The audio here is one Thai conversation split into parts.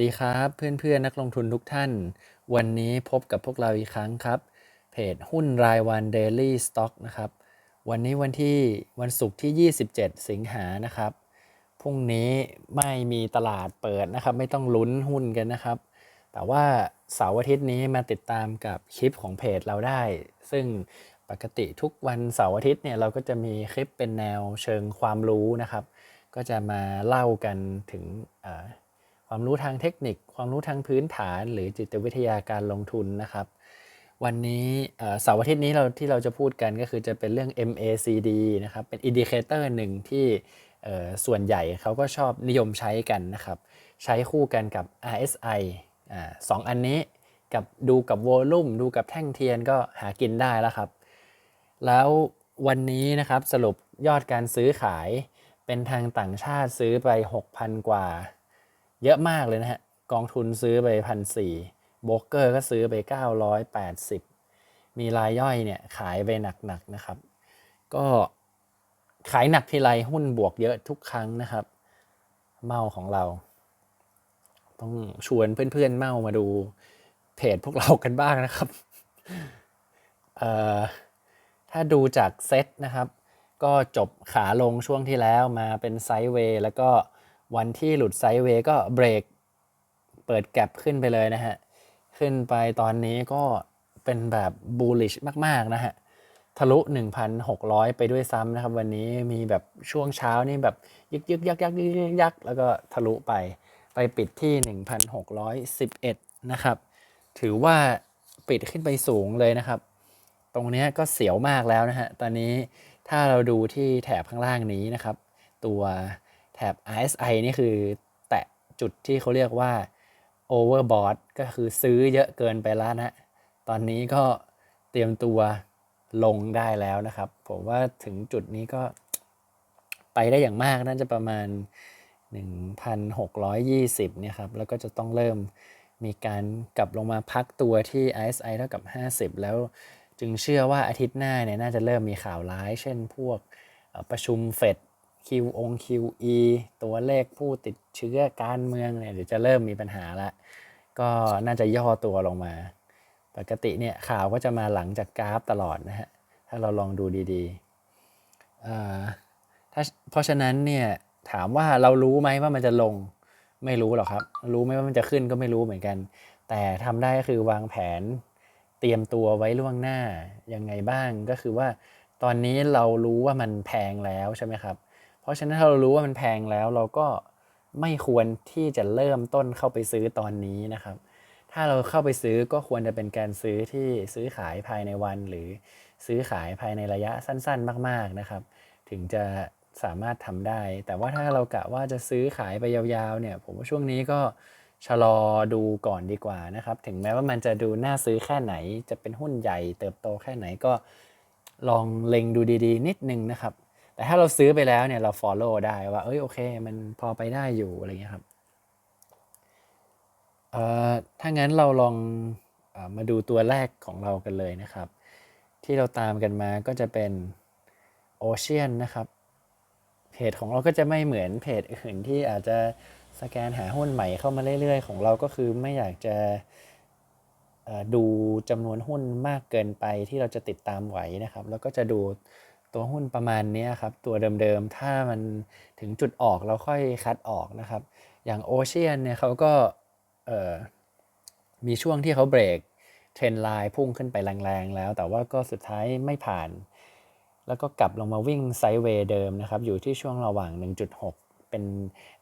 สวัสดีครับเพื่อนๆ นักลงทุนทุกท่าน วันนี้พบกับพวกเราอีกครั้งครับ เพจหุ้นรายวัน Daily Stock นะครับ วันนี้วันที่วันศุกร์ที่ 27 สิงหานะครับพรุ่งนี้ไม่มีตลาดเปิดนะครับ ไม่ต้องลุ้นหุ้นกันนะครับ แต่ว่าเสาร์อาทิตย์นี้มาติดตามกับคลิปของเพจเราได้ ซึ่งปกติทุกวันเสาร์อาทิตย์เนี่ยเราก็จะมีคลิปเป็นแนวเชิงความรู้นะครับ ก็จะมาเล่ากันถึง ความรู้ทางเทคนิค ความรู้ทางพื้นฐาน หรือจิตวิทยาการลงทุนนะครับ วันนี้เสาร์อาทิตย์นี้เราที่เราจะพูดกันก็คือจะเป็นเรื่อง MACD นะครับ เป็นอินดิเคเตอร์หนึ่งที่ส่วนใหญ่เขาก็ชอบนิยมใช้กันนะครับ ใช้คู่กันกับ RSI อสองอันนี้กับดูกับวอลุ่มดูกับแท่งเทียนก็หากินได้แล้วครับ แล้ววันนี้นะครับสรุปยอดการซื้อขายเป็นทางต่างชาติซื้อไป 6,000 กว่า เยอะมากเลยนะฮะ กองทุนซื้อไปพันสี่โบรกเกอร์ก็ซื้อไป 980 มีรายย่อยเนี่ยขายไปหนักๆนะครับ ก็ขายหนักทีไรหุ้นบวกเยอะทุกครั้งนะครับ เมาของเรา ต้องชวนเพื่อนๆเมามาดูเพจพวกเรากันบ้างนะครับเอ่อถ้าดูจากเซตนะครับ ก็จบขาลงช่วงที่แล้วมาเป็นไซด์เวย์แล้วก็ วันที่หลุดไซด์เวย์ก็เบรกเปิดแกลบขึ้นไปเลยนะฮะ ขึ้นไปตอนนี้ก็เป็นแบบ bullish มากๆนะฮะ ทะลุ 1,600 ไปด้วยซ้ำนะครับ วันนี้มีแบบช่วงเช้านี่แบบยึกยึกยักยักยึกยึกยักแล้วก็ทะลุไปไปปิดที่ 1,611 นะครับ ถือว่าปิดขึ้นไปสูงเลยนะครับ ตรงเนี้ยก็เสียวมากแล้วนะฮะ ตอนนี้ถ้าเราดูที่แถบข้างล่างนี้นะครับ ตัว แถบ RSI นี่คือแตะจุดที่เขาเรียกว่า overbought ก็คือซื้อเยอะเกินไปแล้วนะ ตอนนี้ก็เตรียมตัวลงได้แล้วนะครับ ผมว่าถึงจุดนี้ก็ไปได้อย่างมากน่าจะประมาณ 1,620เนี่ยครับ แล้วก็จะต้องเริ่มมีการกลับลงมาพักตัวที่ RSI เท่ากับ 50 แล้วจึงเชื่อว่าอาทิตย์หน้าเนี่ยน่าจะเริ่มมีข่าวร้าย เช่นพวกประชุมเฟด Q อง QE ตัวเลขผู้ติดเชื้อการเมืองเนี่ยเดี๋ยวจะเริ่มมีปัญหาละก็น่าจะย่อตัวลงมา ปกติเนี่ยข่าวก็จะมาหลังจากกราฟตลอดนะฮะ ถ้าเราลองดูดีๆอ่าถ้าเพราะฉะนั้นเนี่ยถามว่าเรารู้ไหมว่ามันจะลงไม่รู้หรอกครับ รู้ไหมว่ามันจะขึ้นก็ไม่รู้เหมือนกัน แต่ทำได้ก็คือวางแผนเตรียมตัวไว้ล่วงหน้ายังไงบ้างก็คือว่าตอนนี้เรารู้ว่ามันแพงแล้วใช่ไหมครับ ราะฉะนั้นถ้าเรารู้ว่ามันแพงแล้วเราก็ไม่ควรที่จะเริ่มต้นเข้าไปซื้อตอนนี้นะครับ ถ้าเราเข้าไปซื้อก็ควรจะเป็นการซื้อที่ซื้อขายภายในวัน หรือซื้อขายภายในระยะสั้น ๆ มาก ๆนะครับ ถึงจะสามารถทำได้ แต่ว่าถ้าเรากะว่าจะซื้อขายไปยาวๆเนี่ย ผมว่าช่วงนี้ก็ชะลอดูก่อนดีกว่านะครับ ถึงแม้ว่ามันจะดูน่าซื้อแค่ไหน จะเป็นหุ้นใหญ่เติบโตแค่ไหนก็ลองเล็งดูดีๆ นิดนึงนะครับ แต่ถ้าเราซื้อไปแล้วเนี่ยเรา follow ได้ว่า เอ้ยโอเค มันพอไปได้อยู่อะไรเงี้ยครับเอ่อถ้างั้นเราลองออมาดูตัวแรกของเรากันเลยนะครับ ที่เราตามกันมาก็จะเป็น Ocean นะครับ เพจของเราก็จะไม่เหมือนเพจอื่นที่อาจจะสแกนหาหุ้นใหม่เข้ามาเรื่อย ๆ ของเราก็คือไม่อยากจะดูจำนวนหุ้นมากเกินไปที่เราจะติดตามไหวนะครับ แล้วก็จะดู ตัวหุ้นประมาณนี้ครับ ตัวเดิมๆ ถ้ามันถึงจุดออกเราค่อยคัดออกนะครับ อย่างโอเชียนเนี่ยเขาก็มีช่วงที่เขาเบรกเทรนไลน์พุ่งขึ้นไปแรงๆแล้ว แต่ว่าก็สุดท้ายไม่ผ่าน แล้วก็กลับลงมาวิ่งไซด์เวย์เดิมนะครับ อยู่ที่ช่วงระหว่าง 1.6 เป็น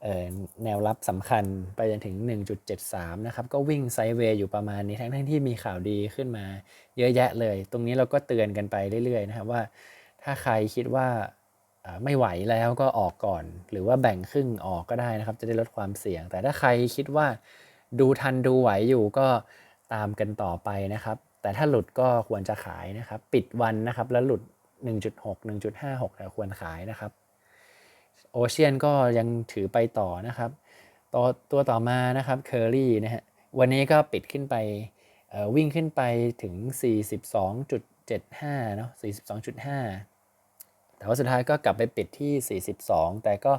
เอ่อแนวรับสำคัญไปจนถึง 1.73 นะครับ ก็วิ่งไซด์เวย์อยู่ประมาณนี้ทั้งทั้งที่มีข่าวดีขึ้นมาเยอะแยะเลย ตรงนี้เราก็เตือนกันไปเรื่อยๆนะครับว่า ถ้าใครคิดว่าไม่ไหวแล้วก็ออกก่อน หรือว่าแบ่งครึ่งออกก็ได้นะครับ จะได้ลดความเสี่ยง แต่ถ้าใครคิดว่าดูทันดูไหวอยู่ก็ตามกันต่อไปนะครับ แต่ถ้าหลุดก็ควรจะขายนะครับ ปิดวันนะครับ แล้วหลุด 1.6 1.56แต่ควรขายนะครับ โอเชียนก็ยังถือไปต่อนะครับ ตัวตัวต่อมานะครับเคอรี่นะฮะวันนี้ก็ปิดขึ้นไปวิ่งขึ้นไปถึง 42.75เนาะ42.5 แต่ว่าสุดท้ายก็กลับไปปิดที่ 42 แต่ก็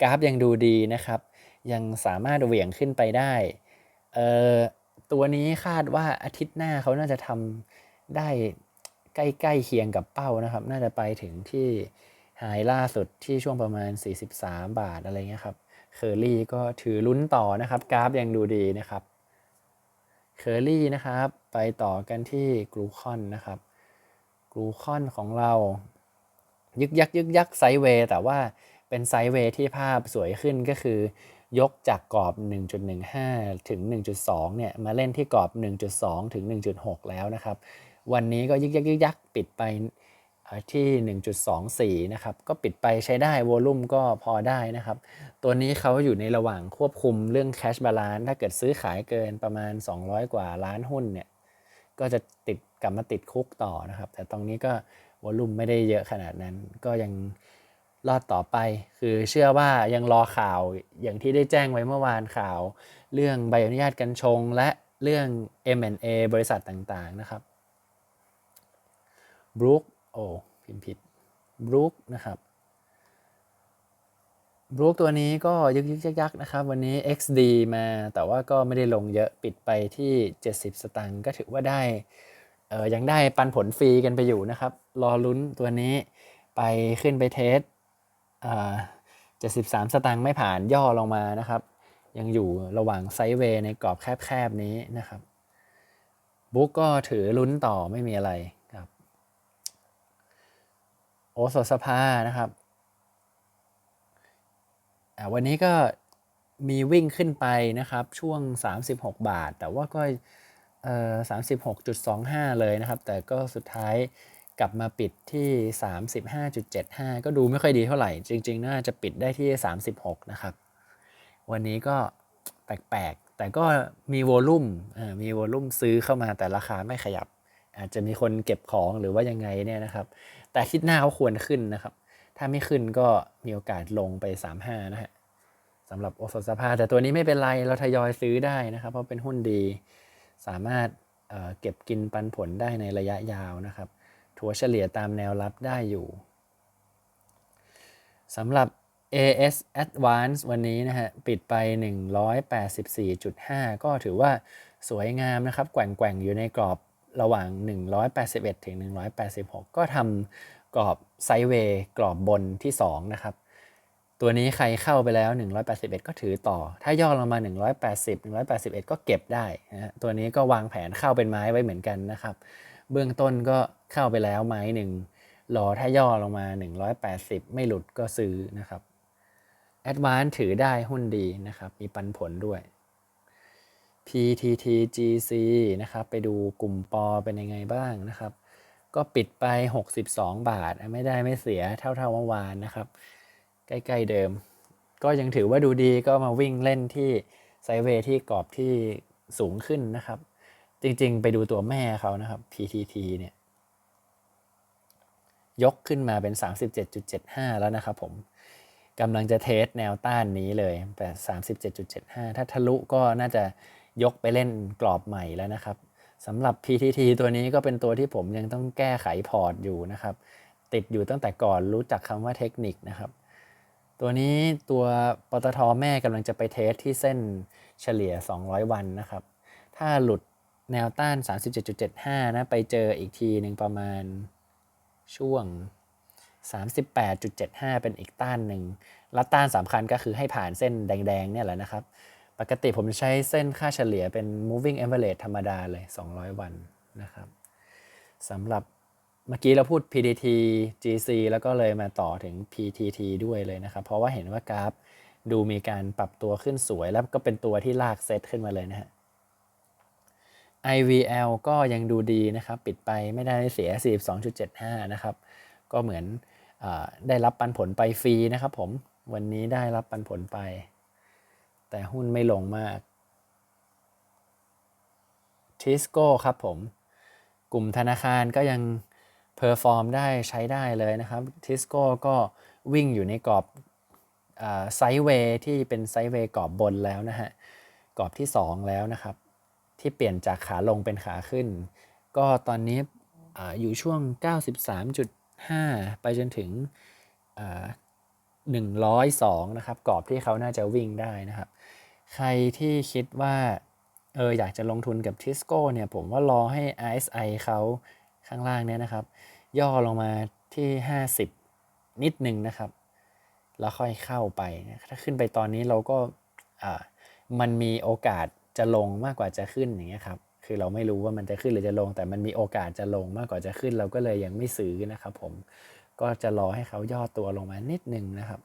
กราฟยังดูดีนะครับ ยังสามารถเหวี่ยงขึ้นไปได้เอ่อตัวนี้คาดว่าอาทิตย์หน้าเขาน่าจะทำได้ใกล้ๆเคียงกับเป้านะครับ น่าจะไปถึงที่ไฮล่าสุดที่ช่วงประมาณ 43 บาทอะไรเงี้ยครับเคอรี่ก็ถือลุ้นต่อนะครับ กราฟยังดูดีนะครับเคอรี่นะครับ ไปต่อกันที่กลูคอนนะครับกลูคอนของเรา ยึกยักยึกยักไซเวย์แต่ว่าเป็นไซเวย์ที่ภาพสวยขึ้นก็คือยกจากกรอบ 1.15 ถึง 1.2 เนี่ย มาเล่นที่กรอบ 1.2 ถึง 1.6 แล้วนะครับ วันนี้ก็ยึกยักยึกยักปิดไปที่ 1.24 นะครับ ก็ปิดไปใช้ได้โวลุ่มก็พอได้นะครับ ตัวนี้เขาอยู่ในระหว่างควบคุมเรื่อง cash balance ถ้าเกิดซื้อขายเกินประมาณ 200 กว่าล้านหุ้นเนี่ย ก็จะติดกลับมาติดคุกต่อนะครับ แต่ตรงนี้ก็ วอลุ่มไม่ได้เยอะขนาดนั้น ก็ยังรอดต่อไป คือเชื่อว่ายังรอข่าวอย่างที่ได้แจ้งไว้เมื่อวานข่าว เรื่องใบอนุญาตกัญชง และเรื่อง M&A บริษัทต่างๆนะครับบรูคโอ้พิมพ์ผิดบรูคนะครับบรูคตัวนี้ก็ยึกยึกยักยักนะครับ วันนี้ XD มาแต่ว่าก็ไม่ได้ลงเยอะปิดไปที่ 70 สตางค์ก็ถือว่าได้ เออยังได้ปันผลฟรีกันไปอยู่นะครับ รอลุ้นตัวนี้ไปขึ้นไปเทสอ่า73สตางค์ไม่ผ่านย่อลงมานะครับ ยังอยู่ระหว่างไซด์เวย์ในกรอบแคบๆนี้นะครับ บุ๊กก็ถือลุ้นต่อไม่มีอะไรครับ โอสสภานะครับวันนี้ก็มีวิ่งขึ้นไปนะครับช่วง 36 บาท แต่ว่าก็ เอ่อ36.25 เลยนะครับ แต่ก็สุดท้ายกลับมาปิดที่ 35.75 ก็ดูไม่ค่อยดีเท่าไหร่ จริง ๆ น่าจะปิดได้ที่ 36 นะครับ วันนี้ก็แปลกๆ แต่ก็มีโวลุ่มมีโวลุ่มซื้อเข้ามาแต่ราคาไม่ขยับ อาจจะมีคนเก็บของหรือว่ายังไงเนี่ยนะครับ แต่คิดหน้าเขาควรขึ้นนะครับ ถ้าไม่ขึ้นก็มีโอกาสลงไป 35 นะฮะสำหรับโอสถสภาแต่ตัวนี้ไม่เป็นไร เราทยอยซื้อได้นะครับ เพราะเป็นหุ้นดี สามารถเเก็บกินปันผลได้ในระยะยาวนะครับ ถัวเฉลี่ยตามแนวรับได้อยู่สำหรับ AS Advance วันนี้นะฮะปิดไป 184.5 ก็ถือว่าสวยงามนะครับ แกว่งๆ อยู่ในกรอบระหว่าง 181 ถึง 186 ก็ทำกรอบไซด์เวย์กรอบบนที่ 2 นะครับ ตัวนี้ใครเข้าไปแล้ว 181 ก็ถือต่อ ถ้าย่อลงมา 180 181 ก็เก็บได้นะตัวนี้ก็วางแผนเข้าเป็นไม้ไว้เหมือนกันนะครับ เบื้องต้นก็เข้าไปแล้วไม้หนึ่งรอถ้าย่อลงมา 180 ไม่หลุดก็ซื้อนะครับ Advance ถือได้หุ้นดีนะครับ มีปันผลด้วย PTTGC นะครับ ไปดูกลุ่มปอเป็นยังไงบ้างนะครับ ก็ปิดไป 62 บาท ไม่ได้ไม่เสียเท่าๆเมื่อวานนะครับ ใกล้ๆเดิม ก็ยังถือว่าดูดีก็มาวิ่งเล่นที่ไซเวที่กรอบที่สูงขึ้นนะครับ จริงๆ ไปดูตัวแม่เขานะครับ PTT เนี่ยยกขึ้นมาเป็น 37.75 แล้วนะครับผมกำลังจะเทสแนวต้านนี้เลยแต่37.75 ถ้าทะลุก็น่าจะยกไปเล่นกรอบใหม่แล้วนะครับสำหรับ PTT ตัวนี้ก็เป็นตัวที่ผมยังต้องแก้ไขพอร์ตอยู่นะครับ ติดอยู่ตั้งแต่ก่อนรู้จักคำว่าเทคนิคนะครับ ตัวนี้ตัวปตทแม่กำลังจะไปเทสที่เส้นเฉลี่ย 200 วันนะครับ ถ้าหลุดแนวต้าน 37.75 นะ ไปเจออีกทีหนึ่งประมาณช่วง 38.75 เป็นอีกต้านหนึ่งและต้านสำคัญก็คือให้ผ่านเส้นแดงๆ เนี่ยแหละนะครับ ปกติผมใช้เส้นค่าเฉลี่ยเป็น moving average ธรรมดาเลย 200 วันนะครับสำหรับ เมื่อกี้เราพูด PDT GC แล้วก็เลยมาต่อถึง PTT ด้วยเลยนะครับ เพราะว่าเห็นว่ากราฟดูมีการปรับตัวขึ้นสวยแล้วก็เป็นตัวที่ลากเซตขึ้นมาเลยนะฮะ IVL ก็ยังดูดีนะครับ ปิดไปไม่ได้เสีย 42.75 นะครับ ก็เหมือนอได้รับปันผลไปฟรีนะครับผมวันนี้ได้รับปันผลไป แต่หุ้นไม่ลงมากทิสโก้ครับผม กลุ่มธนาคารก็ยัง เพอร์ฟอร์มได้ใช้ได้เลยนะครับทิสโก้ก็วิ่งอยู่ในกรอบไซด์เวย์ที่เป็นไซด์เวย์กรอบบนแล้วนะฮะกรอบที่ 2 แล้วนะครับ ที่เปลี่ยนจากขาลงเป็นขาขึ้น ก็ตอนนี้ออยู่ช่วง 93.5 ไปจนถึง 102 นะครับกรอบที่เขาน่าจะวิ่งได้นะครับ ใครที่คิดว่าเอออยากจะลงทุนกับทิสโก้เนี่ยผมว่ารอให้ RSI เขาข้างล่างเนี่ยนะครับ ย่อลงมาที่ 50 นิดหนึ่งนะครับ แล้วค่อยเข้าไปถ้าขึ้นไปตอนนี้เราก็มันมีโอกาสจะลงมากกว่าจะขึ้นอย่างเงี้ยครับคือเราไม่รู้ว่ามันจะขึ้นหรือจะลง แต่มันมีโอกาสจะลงมากกว่าจะขึ้น เราก็เลยยังไม่ซื้อนะครับผมก็จะรอให้เขาย่อตัวลงมานิดหนึ่งนะครับ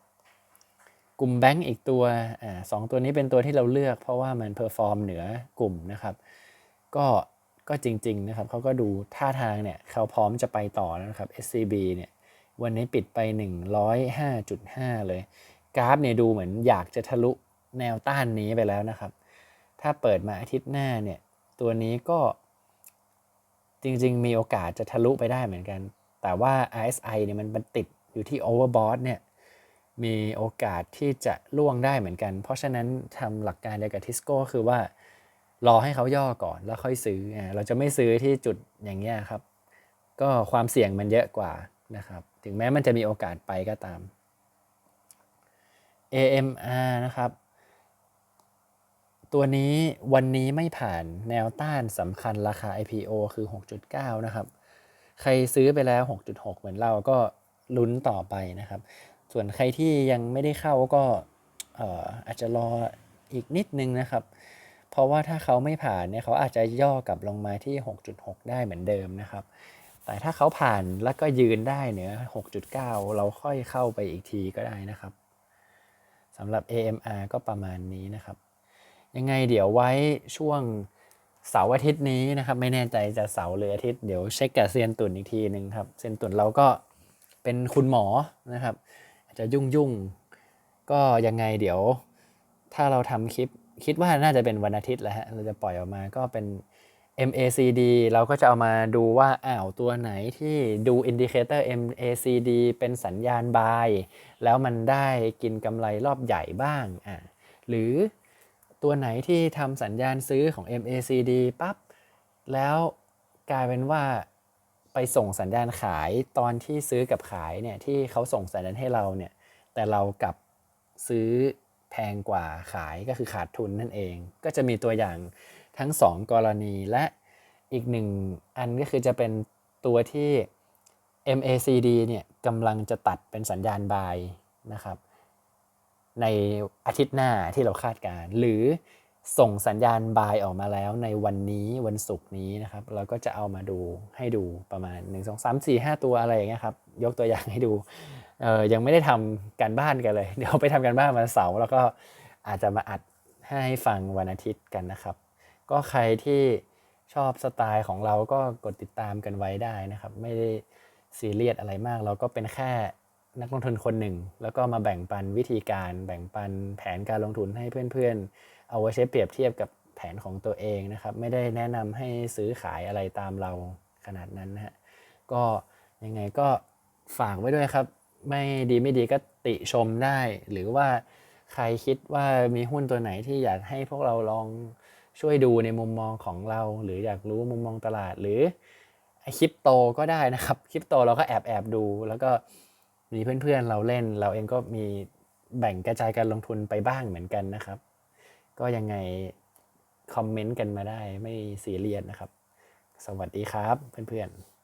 กลุ่มแบงก์อีกตัวอ่าสองตัวนี้เป็นตัวที่เราเลือก เพราะว่ามันเพอร์ฟอร์มเหนือกลุ่มนะครับ ก็ ก็จริง ๆ นะครับเขาก็ดูท่าทางเนี่ยเขาพร้อมจะไปต่อแล้วนะครับ SCB เนี่ยวันนี้ปิดไป 105.5 เลย กราฟเนี่ยดูเหมือนอยากจะทะลุแนวต้านนี้ไปแล้วนะครับ ถ้าเปิดมาอาทิตย์หน้าเนี่ยตัวนี้ก็จริง ๆ มีโอกาสจะทะลุไปได้เหมือนกัน แต่ว่า RSI เนี่ยมันติดอยู่ที่ overbought เนี่ยมีโอกาสที่จะล่วงได้เหมือนกัน เพราะฉะนั้นทำหลักการเดียวกับทิสโก้คือว่า รอให้เขาย่อก่อนแล้วค่อยซื้อเราจะไม่ซื้อที่จุดอย่างเงี้ยครับ ก็ความเสี่ยงมันเยอะกว่านะครับ ถึงแม้มันจะมีโอกาสไปก็ตาม AMR นะครับ ตัวนี้วันนี้ไม่ผ่านแนวต้านสำคัญราคา IPO คือ 6.9 นะครับ ใครซื้อไปแล้ว 6.6 เหมือนเราก็ลุ้นต่อไปนะครับ ส่วนใครที่ยังไม่ได้เข้าก็อออาจจะรออีกนิดนึงนะครับ ราะว่าถ้าเขาไม่ผ่านเนี่ยเขาอาจจะย่อกลับลงมาที่ 6.6 ได้เหมือนเดิมนะครับ แต่ถ้าเขาผ่านแล้วก็ยืนได้เหนือ 6.9 เราค่อยเข้าไปอีกทีก็ได้นะครับสำหรับ AMR ก็ประมาณนี้นะครับ ยังไงเดี๋ยวไว้ช่วงเสาร์อาทิตย์นี้นะครับ ไม่แน่ใจจะเสาร์หรืออาทิตย์เดี๋ยวเช็คกับเซียนตุนอีกทีหนึ่งครับเซียนตุนเราก็เป็นคุณหมอนะครับ อาจจะยุ่งยุ่งๆก็ยังไงเดี๋ยวถ้าเราทำคลิป คิดว่าน่าจะเป็นวันอาทิตย์แหละฮะเราจะปล่อยออกมาก็เป็น MACD เราก็จะเอามาดูว่าอ้าวตัวไหนที่ดูอินดิเคเตอร์ MACD เป็นสัญญาณ buy แล้วมันได้กินกำไรรอบใหญ่บ้างอะหรือตัวไหนที่ทำสัญญาณซื้อของ MACD ปั๊บแล้วกลายเป็นว่าไปส่งสัญญาณขายตอนที่ซื้อกับขายเนี่ยที่เขาส่งสัญญาณให้เราเนี่ยแต่เรากลับซื้อ แพงกว่าขายก็คือขาดทุนนั่นเอง ก็จะมีตัวอย่างทั้ง 2 กรณีและอีกหนึ่งอันก็คือจะเป็นตัวที่ MACD เนี่ยกำลังจะตัดเป็นสัญญาณบายนะครับในอาทิตย์หน้าที่เราคาดการ หรือส่งสัญญาณบายออกมาแล้วในวันนี้วันศุกร์นี้นะครับ เราก็จะเอามาดูให้ดูประมาณ 1 2 3 4 5 ตัวอะไรอย่างเงี้ยครับ ยกตัวอย่างให้ดู เออยังไม่ได้ทำการบ้านกันเลย เดี๋ยวไปทำการบ้านวันเสาร์แล้วก็อาจจะมาอัดให้ฟังวันอาทิตย์กันนะครับ ก็ใครที่ชอบสไตล์ของเราก็กดติดตามกันไว้ได้นะครับ ไม่ได้ซีเรียสอะไรมาก เราก็เป็นแค่นักลงทุนคนหนึ่ง แล้วก็มาแบ่งปันวิธีการ แบ่งปันแผนการลงทุนให้เพื่อนๆ เอาไว้ใช้เปรียบเทียบกับแผนของตัวเองนะครับ ไม่ได้แนะนำให้ซื้อขายอะไรตามเราขนาดนั้นนะฮะก็ยังไงก็ฝากไว้ด้วยครับ ไม่ดีไม่ดีก็ติชมได้ หรือว่าใครคิดว่ามีหุ้นตัวไหนที่อยากให้พวกเราลองช่วยดูในมุมมองของเรา หรืออยากรู้มุมมองตลาดหรือคริปโตก็ได้นะครับคริปโตเราก็แอบแอบดู แล้วก็มีเพื่อนๆเราเล่น เราเองก็มีแบ่งกระจายการลงทุนไปบ้างเหมือนกันนะครับ ก็ยังไงคอมเมนต์กันมาได้ไม่ซีเรียสนะครับ สวัสดีครับเพื่อนๆ